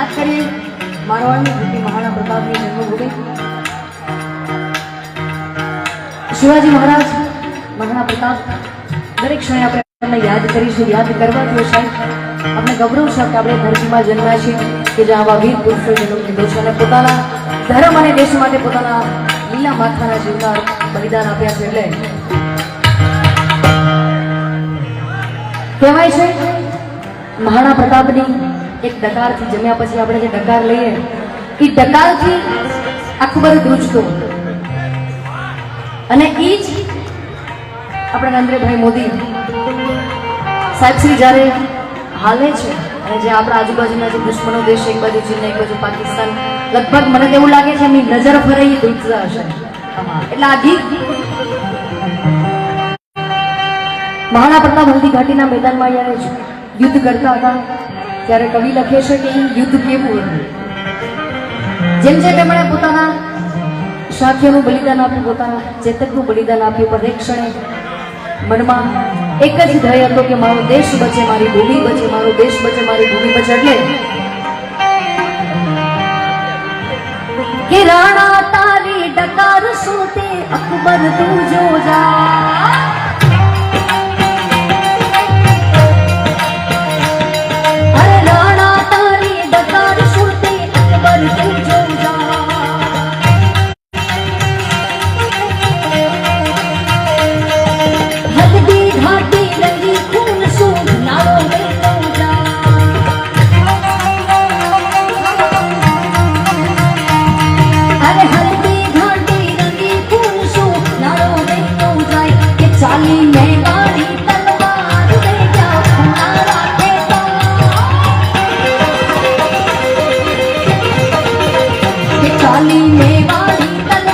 યાદ કરીએ, મારવાડની ભૂમિ મહારાણા પ્રતાપની જન્મભૂમિ. શિવાજી મહારાજ, મહારાણા પ્રતાપ, દરેક ક્ષણે આપણે એમને યાદ કરીશું, યાદ કરવાથી સાહેબ આપણે ગૌરવ છે કે આપણે ધરતીમાં જન્મ્યા છીએ કે જ્યાં આવા વીર પુરુષો જન્મ લીધો છે અને પોતાના ધર્મ અને દેશ માટે પોતાના લીલા માથાના જીવના બલિદાન આપ્યા છે એટલે કહેવાય છે, મહારાણા પ્રતાપની એક ડકારથી જમ્યા પછી આપણે જે ડકાર લઈએ એ ડકારથી આખું બધું ધ્રુજતું અને એ જ આપણા નરેન્દ્રભાઈ મોદી સાહેબ શ્રી જ્યારે હાલે છે, અને જે આપણા આજુબાજુના જે દુશ્મનો દેશ એક બાજુ ચીન, એક બાજુ પાકિસ્તાન, લગભગ મને એવું લાગે છે એમની નજર ફરે એ ધ્રુજતા હશે. એટલે આ ગીત મહારાણા પ્રતાપ હલ્દી ઘાટીના મેદાનમાં જ્યારે યુદ્ધ કરતા હતા ત્યારે કવિ લખે છે કે યુદ્ધ કેવું હતું જેમ જેમ તેમણે પોતાના સાથીઓનું બલિદાન આપ્યું, પોતાના ચેતકનું બલિદાન આપ્યું, પણ ક્ષણે મનમાં એક જ ધ્યેય હતો કે મારો દેશ બચે, મારી ભૂમિ બચે, મારો દેશ બચે, મારી ભૂમિ બચે એટલે કે રાણા તારી ડકાર શું તે અકબર તું જો જા నిన్నే వాడి కల